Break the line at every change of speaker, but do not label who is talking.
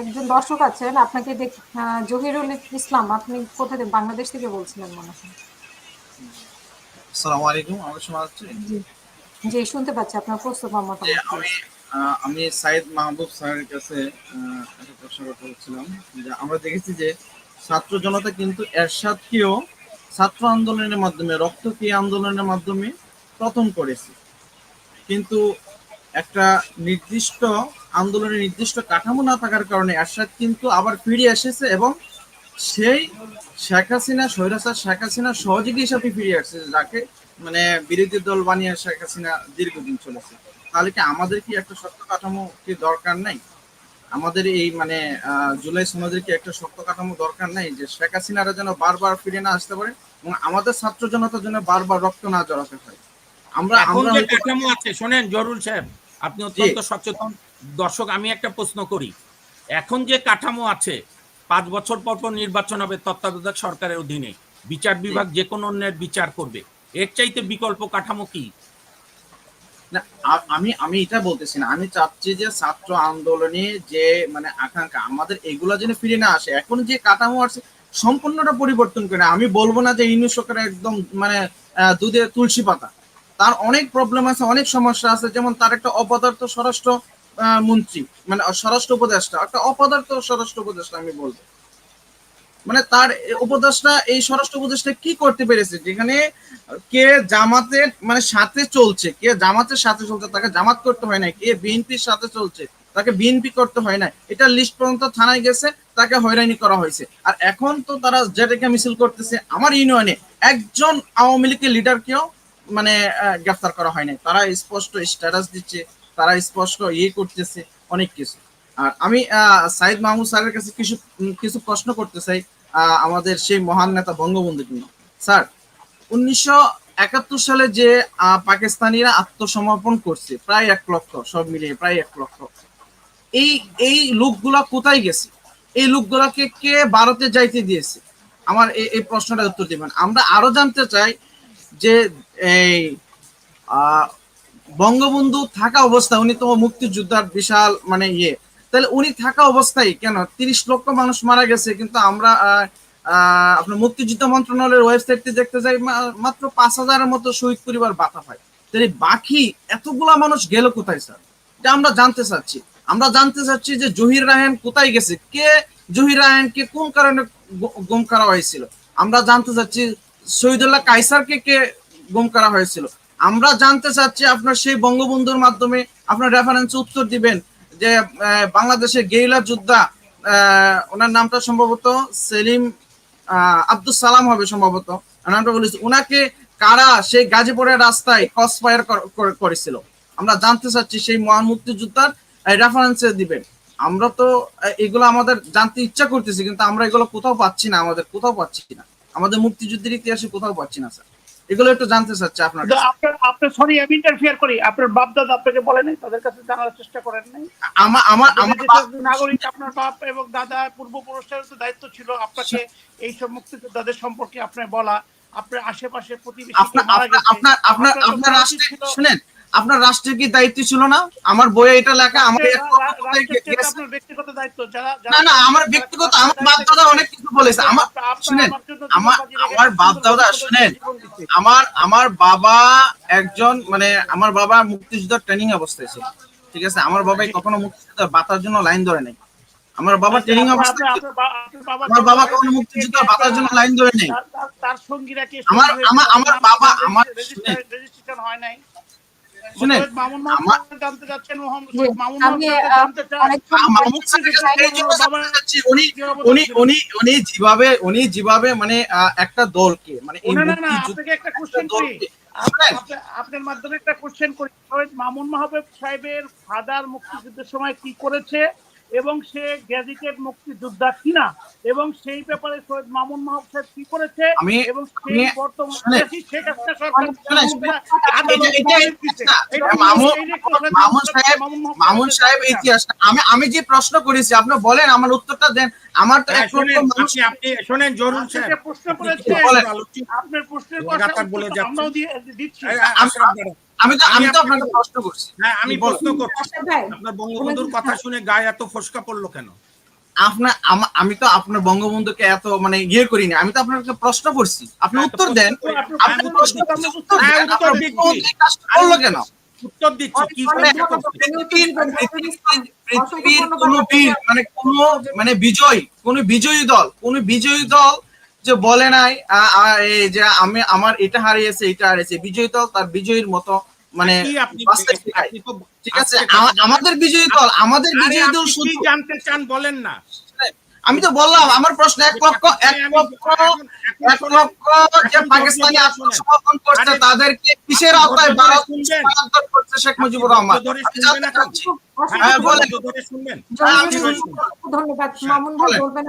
একজন দর্শক আছেন আপনাকে দেখ জহিরুল ইসলাম আপনি কোথা থেকে বাংলাদেশ থেকে বলছিলেন মনে হয়।
আসসালামু আলাইকুম আমার শোনা যাচ্ছে?
জি। শুনতে পাচ্ছি আপনার প্রস্তুত বা
আমি সাইদ মাহবুব স্যারের কাছে একটা প্রশ্ন করতে যে আমরা দেখেছি যে ছাত্র জনতা কিন্তু এরশাদকেও ছাত্র আন্দোলনের মাধ্যমে রক্তকে আন্দোলনের মাধ্যমে প্রথম করেছে। কিন্তু একটা নির্দিষ্ট আন্দোলনের নির্দিষ্ট কাঠামো না থাকার কারণে এরশাদ কিন্তু আবার ফিরে এসেছে এবং সেই শেখ হাসিনা স্বৈরাচার শেখ হাসিনা সহযোগী হিসাবে ফিরে আসছে যাকে মানে বিরোধী দল বানিয়ে শেখ হাসিনা দীর্ঘদিন চলেছে। তাহলে কি আমাদের কি একটা শক্ত কাঠামো কি দরকার নাই? আমাদের এই মানে জুলাই সমাজের কি একটা শক্ত কাঠামো দরকার নাই যে শেখ হাসিনারা যেন বারবার ফিরে না আসতে পারে এবং আমাদের ছাত্র জনতার জন্য বারবার রক্ত না জড়াতে হয় আমরা আমরা
কাঠামো আছে শোনেন জরুল সাহেব আপনি অত্যন্ত সচেতন। দর্শক আমি একটা প্রশ্ন করি। এখন যে কাঠামো আছে পাঁচ বছর পর পর নির্বাচন হবে তত্ত্বাবধায়ক সরকারের অধীনে বিচার বিভাগ যে কোনো অন্যের বিচার করবে এর চাইতে বিকল্প কাঠামো কি?
না আমি আমি এটা বলতেছি না। আমি চাচ্ছি যে ছাত্র আন্দোলনে যে মানে আকাঙ্ক্ষা আমাদের এগুলা যেন ফিরে না আসে। এখন যে কাঠামো আছে সম্পূর্ণটা পরিবর্তন করে আমি বলব না যে ইনু সরকার একদম মানে দুধে তুলসী পাতা। তার অনেক প্রবলেম আছে অনেক সমস্যা আছে যেমন তার একটা অপদার্থ স্বরাষ্ট্র মন্ত্রী মানে স্বরাষ্ট্র উপদেষ্টা, একটা অপদার্থ স্বরাষ্ট্র উপদেষ্টা আমি বলব। মানে তার উপদেষ্টা এই স্বরাষ্ট্র উপদেষ্টা কি করতে পেরেছে? যেখানে কে জামাতের মানে সাথে চলছে, কে জামাতের সাথে চলছে, তাকে জামাত করতে হয় না কে বিএনপির সাথে চলছে, তাকে বিএনপি করতে হয় না এটা লিস্ট পর্যন্ত থানায় গেছে, তাকে হয়রানি করা হয়েছে। আর এখন তো তারা যেটাকে মিছিল করতেছে, আমার ইউনিয়নে একজন আওয়ামী লীগের লিডারকেও মানে গ্রেফতার করা হয়নি তারা স্পষ্ট স্ট্যাটাস দিচ্ছে তারা স্পষ্ট ইয়ে করতেছে অনেক কিছু। আর আমি সাইদ মাহমুদ স্যারের কাছে কিছু কিছু প্রশ্ন করতে চাই আমাদের সেই মহান নেতা বঙ্গবন্ধু জন্য। স্যার, উনিশশো একাত্তর সালে যে পাকিস্তানিরা আত্মসমর্পণ করছে, প্রায় এক লক্ষ, সব মিলিয়ে প্রায় এক লক্ষ। এই এই লোকগুলা কোথায় গেছে? এই লোকগুলাকে কে ভারতে যাইতে দিয়েছে? আমার এই প্রশ্নটা উত্তর দিবেন। আমরা আরও জানতে চাই যে, এই বঙ্গবন্ধু থাকা অবস্থায়, উনি তো মুক্তিযোদ্ধার বিশাল মানে ইয়ে। তাহলে উনি থাকা অবস্থায় কেন? তিরিশ লক্ষ মানুষ মারা গেছে, কিন্তু আমরা আপনার মুক্তিযুদ্ধ মন্ত্রণালয়ের ওয়েবসাইটে দেখতে যাই মাত্র পাঁচ হাজারের মতো শহীদ পরিবার বাতা পায় তাহলে বাকি এতগুলা মানুষ গেল কোথায়, স্যার? এটা আমরা জানতে চাচ্ছি। আমরা জানতে চাচ্ছি যে জহির রায়হান কোথায় গেছে? কে জহির রায়হানকে কোন কারণে গুম করা হয়েছিল? আমরা জানতে চাচ্ছি শহীদুল্লাহ কাইসারকে কে গুম করা হয়েছিল? আমরা জানতে চাচ্ছি আপনার সেই বঙ্গবন্ধুর মাধ্যমে আপনার রেফারেন্স উত্তর দিবেন যে বাংলাদেশের গেরিলা যোদ্ধা ওনার নামটা সম্ভবত সেলিম আব্দুল সালাম হবে সম্ভবত। নামটা বলেছি ওনাকে কারা সেই গাজীপুরের রাস্তায় কসফায়ার করেছিল? আমরা জানতে চাচ্ছি সেই মহান মুক্তিযোদ্ধার রেফারেন্সে দিবেন। আমরা তো এগুলো আমাদের জানতে ইচ্ছা করতেছি, কিন্তু আমরা এগুলো কোথাও পাচ্ছি না, আমাদের কোথাও পাচ্ছি না। আমাদের মুক্তিযুদ্ধের ইতিহাসে কোথাও পাচ্ছি না, স্যার। এগুলো একটু জানতে চাচ্ছি আপনার
আপনার আপনার সরি আমি ইন্টারফিয়ার করি। আপনার বাপ দাদা আপনাকে বলে নাই তাদের কাছে জানার চেষ্টা করেন নাই।
আমার আমার আমার
নাগরিক আপনার বাপ এবং দাদা পূর্বপুরুষের তো দায়িত্ব ছিল আপনাকে এই সব মুক্তিযোদ্ধাদের সম্পর্কে আপনার বলা। আপনার আশেপাশে প্রতিবেশী
আপনার আপনার আপনার আপনার রাষ্ট্রে শুনেন আপনার রাষ্ট্রের কি দায়িত্ব ছিল না? আমার বইয়ে এটা লেখা আমার
ব্যক্তিগত দায়িত্ব
না না আমার ব্যক্তিগত আমার বাপ দাদা অনেক কিছু বলেছে। আমার শুনেন আমার আমার বাপ দাদা শুনেন আমার আমার বাবা একজন মানে আমার বাবা মুক্তিযুদ্ধ ট্রেনিং অবস্থায় ছিল। ঠিক আছে? আমার বাবা কখনো মুক্তিযুদ্ধ বাতার জন্য লাইন ধরে নাই। আমার বাবা ট্রেনিং অবস্থায় আমার বাবা কখনো মুক্তিযুদ্ধ বাতার জন্য লাইন ধরে নেই। আমার- আমার বাবা আমার
রেজিস্ট্রেশন হয় নাই?
যেভাবে উনি যেভাবে মানে আহ, একটা দলকে মানে
আপনার মাধ্যমে একটা কোশ্চেন করি। মামুন মাহবুব সাহেবের ফাদার মুক্তিযুদ্ধের সময় কি করেছে এবং সে গ্যাজেটেড মুক্তিযোদ্ধা কিনা? এবং সেই ব্যাপারে সৈয়দ মামুন মাহবুব সাহেব কি করেছে? এবং সেই বর্তমান শেখ হাসিনা সরকার
মামুন- সাহেব ইতিহাস আমি আমি যে প্রশ্ন করেছি আপনি বলেন আমার উত্তরটা দেন। আমার তো
হ্যাঁ,
এক লক্ষ
শোনেন
মানুষ
আপনি আপনি শোনেন জরুল
আপনি যে
সাহেব
প্রশ্ন
আপনি
করেছেন,
কি বলেন? আলোচনা-
আপনার প্রশ্নের কথা
বলে
উত্তর
যাচ্ছেন।
আমরাও দিয়ে দিচ্ছি।
এই, আশরাফ দাঁড়ান।
আমি তো আমি তো আপনাকে প্রশ্ন করছি।
হ্যাঁ আমি প্রশ্ন করছি। আপনার বঙ্গবন্ধুর কথা শুনে গায়ে এত ফসকা পড়ল কেন?
আপনার আমি তো আপনার বঙ্গবন্ধুকে এত মানে ইয়ে করিনি। আমি তো আপনাকে প্রশ্ন করছি। আপনি উত্তর দেন।
আপনি
প্রশ্ন করল কেন?
উত্তর দিচ্ছি কি?
পৃথিবীর বীর মানে কোন মানে বিজয় কোন বিজয়ী দল কোন বিজয়ী দল যে বলে নাই যে আমি আমার এটা হারিয়েছে এটা হারিয়েছে বিজয়ী দল তার বিজয়ীর মতো মানে ঠিক আছে আমাদের বিজয়ী দল আমাদের বিজয়ী দল শুধু
জানতে চান বলেন না।
আমি তো বললাম আমার প্রশ্ন এক লক্ষ এক লক্ষ এক লক্ষ যে পাকিস্তানি আত্মসমর্পণ করছে তাদেরকে কিসের আওতায় ভারত স্থানান্তর করছে শেখ মুজিবুর রহমান? হ্যাঁ, হ্যাঁ,
ধন্যবাদ। মামুন ভাই বলবেন